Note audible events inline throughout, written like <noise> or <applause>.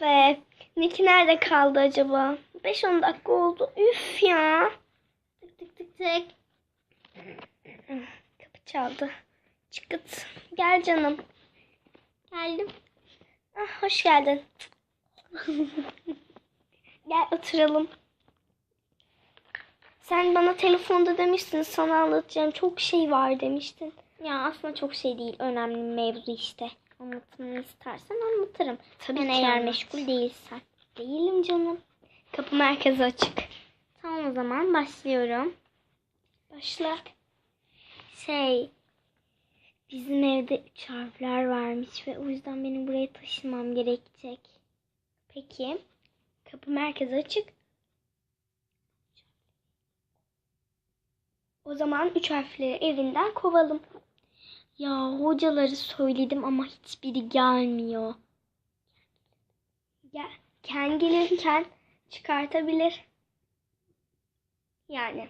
be. Nick nerede kaldı acaba? 5-10 dakika oldu. Üf ya. Tık tık tık tık. Kapı çaldı. Çıkıt. Gel canım. Geldim. Ah, hoş geldin. <laughs> Gel oturalım. Sen bana telefonda demiştin sana anlatacağım çok şey var demiştin. Ya aslında çok şey değil. Önemli mevzu işte. Anlatmamı istersen anlatırım. Tabii Ben ki eğer anlat. meşgul değilsen. Değilim canım. Kapı merkezi açık. Tamam o zaman başlıyorum. Başla. Şey, bizim evde üç harfler varmış ve o yüzden benim buraya taşınmam gerekecek. Peki. Kapı merkezi açık. O zaman üç harfleri evinden kovalım. Ya hocaları söyledim ama hiçbiri gelmiyor. Ya Ken gelirken çıkartabilir. Yani.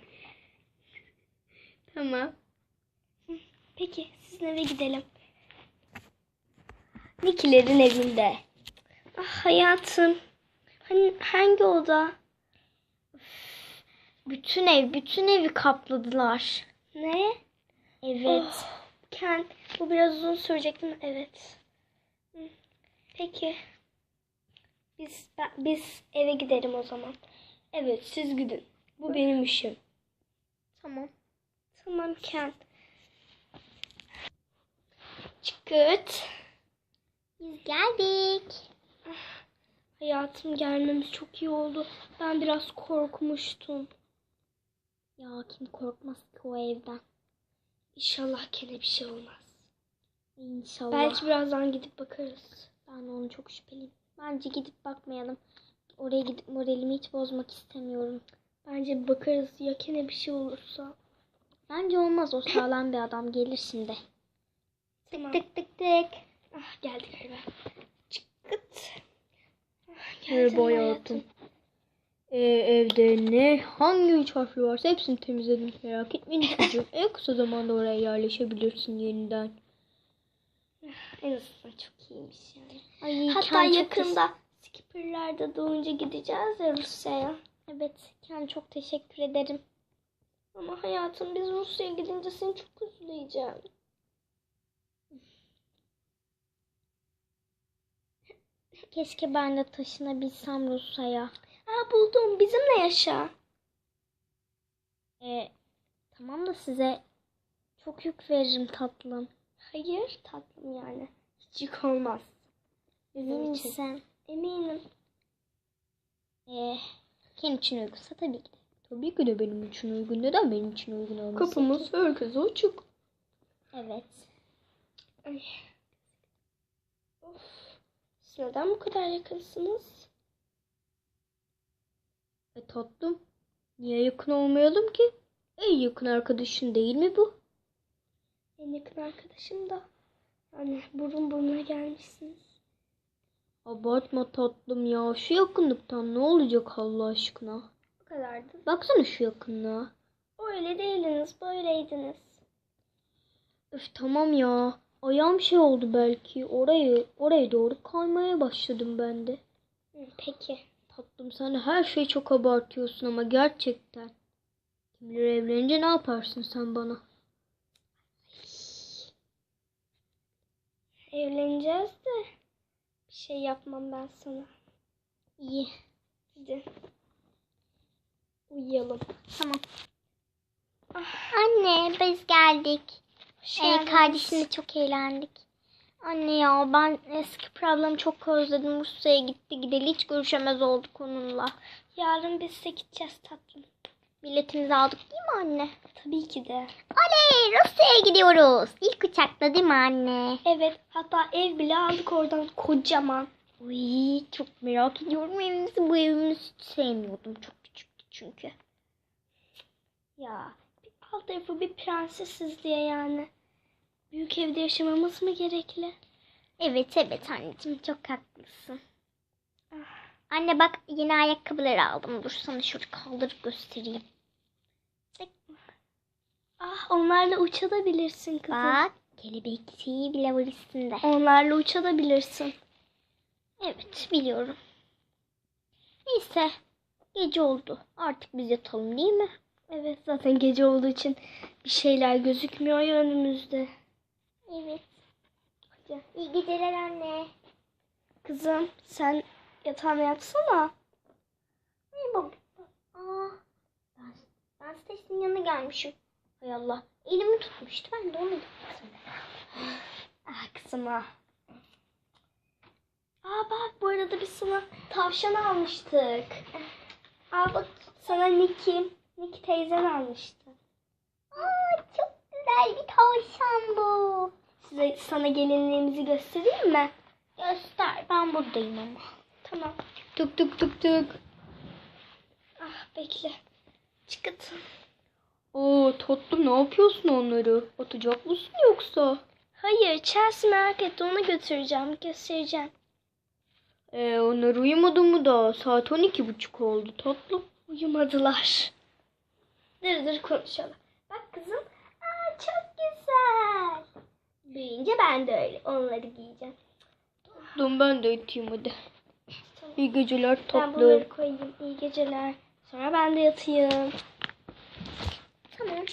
Tamam. Peki sizin eve gidelim. Nikilerin evinde. Ah hayatım. Hani hangi oda? Bütün ev, bütün evi kapladılar. Ne? Evet. Oh, Ken bu biraz uzun sürecek mi? Evet. Peki. Biz ben- biz eve gidelim o zaman. Evet siz gidin. Bu benim işim. Tamam. Tamam Ken. Çıkıt. Biz geldik. Hayatım gelmemiz çok iyi oldu. Ben biraz korkmuştum. Ya kim korkmaz ki o evden. İnşallah Ken'e bir şey olmaz. İnşallah. Belki birazdan gidip bakarız. Ben onu çok şüpheliyim. Bence gidip bakmayalım. Oraya gidip moralimi hiç bozmak istemiyorum. Bence bakarız ya Ken'e bir şey olursa. Bence olmaz. O sağlam bir adam gelir şimdi. Tamam. Tık tık tık. Ah geldi galiba. Çıkıt. Ah, canım hayatım. Ee, evde ne hangi üç harfli varsa hepsini temizledim. Merak etmeyin çocuğum. <laughs> en kısa zamanda oraya yerleşebilirsin yeniden. <sighs> En azından çok iyiymiş yani. Ay, Hatta yakında skipperlerde doğunca gideceğiz ya Rusya'ya. Evet. Ken çok teşekkür ederim. Ama hayatım biz Rusya'ya gidince seni çok üzüleceğim. Keşke ben de taşınabilsem Rusya'ya. Aa buldum bizimle yaşa. Ee, tamam da size çok yük veririm tatlım. Hayır tatlım yani. Hiç yük olmaz. Bizim Emin için. misin? Eminim. Ee, Ken için uygunsa tabii ki de. Tabii ki de benim için uygun. Neden benim için uygun olmasın? Kapımız herkese açık. Evet. Ay. Of. Siz neden bu kadar yakınsınız? E tatlım. Niye yakın olmayalım ki? En yakın arkadaşın değil mi bu? En yakın arkadaşım da. Hani burun buruna gelmişsiniz. Abartma tatlım ya. Şu yakınlıktan ne olacak Allah aşkına? Bu kadardı. Baksana şu yakınlığa. Öyle değildiniz, böyleydiniz. Öf tamam ya. Ayağım şey oldu belki. Orayı, oraya doğru kaymaya başladım ben de. Peki. Tatlım sen her şeyi çok abartıyorsun ama gerçekten. Kim bilir evlenince ne yaparsın sen bana? Evleneceğiz de bir şey yapmam ben sana. İyi. Hadi. Uyuyalım. Tamam. Anne biz geldik. Hoş Ee, geldiniz. kardeşimle çok eğlendik. Anne ya ben eski problemi çok özledim. Rusya'ya gitti gideli hiç görüşemez olduk onunla. Yarın biz de gideceğiz tatlım. Biletimizi aldık değil mi anne? Tabii ki de. Oley Rusya'ya gidiyoruz. İlk uçakla değil mi anne? Evet, hatta ev bile aldık oradan kocaman. Uy, çok merak ediyorum evimizi. Bu evimizi hiç sevmiyordum. Çok küçüktü çünkü. Ya, bir alt tarafı bir prensesiz diye yani. Büyük evde yaşamamız mı gerekli? Evet evet anneciğim çok haklısın. Anne bak yeni ayakkabıları aldım. Dur sana şöyle kaldırıp göstereyim. Ah, onlarla uçabilirsin kızım. Bak kelebek şeyi bile var üstünde. Onlarla uçabilirsin. Evet biliyorum. Neyse. Gece oldu. Artık biz yatalım değil mi? Evet zaten gece olduğu için bir şeyler gözükmüyor ya önümüzde. Evet. İyi geceler anne. Kızım sen yatağına yatsana. Ne baba? Ben, ben Stacy'nin yanına gelmişim. Hay Allah. Elimi tutmuştu. Ben de onu yaptım. Ah kızım ah. Aa bak bu arada biz sana tavşan almıştık. Aa bak sana Niki, Niki teyzen almıştı. Güzel bir tavşan bu. Size sana gelinliğimizi göstereyim mi? Göster. Ben buradayım ama. Tamam. Tık tık tık tık. Ah bekle. Çıkıt. Oo tatlım ne yapıyorsun onları? Atacak mısın yoksa? Hayır Chelsea merak etti onu götüreceğim göstereceğim. Ee, onlar uyumadı mı da? Saat 12.30 oldu tatlım. Uyumadılar. Dur dur konuşalım. Bak kızım. Çok güzel. Büyüyünce ben de öyle onları giyeceğim. Tatlım ben de yatayım hadi. İyi geceler Ben tatlım. bunları koyayım. İyi geceler. Sonra ben de yatayım. Tamam.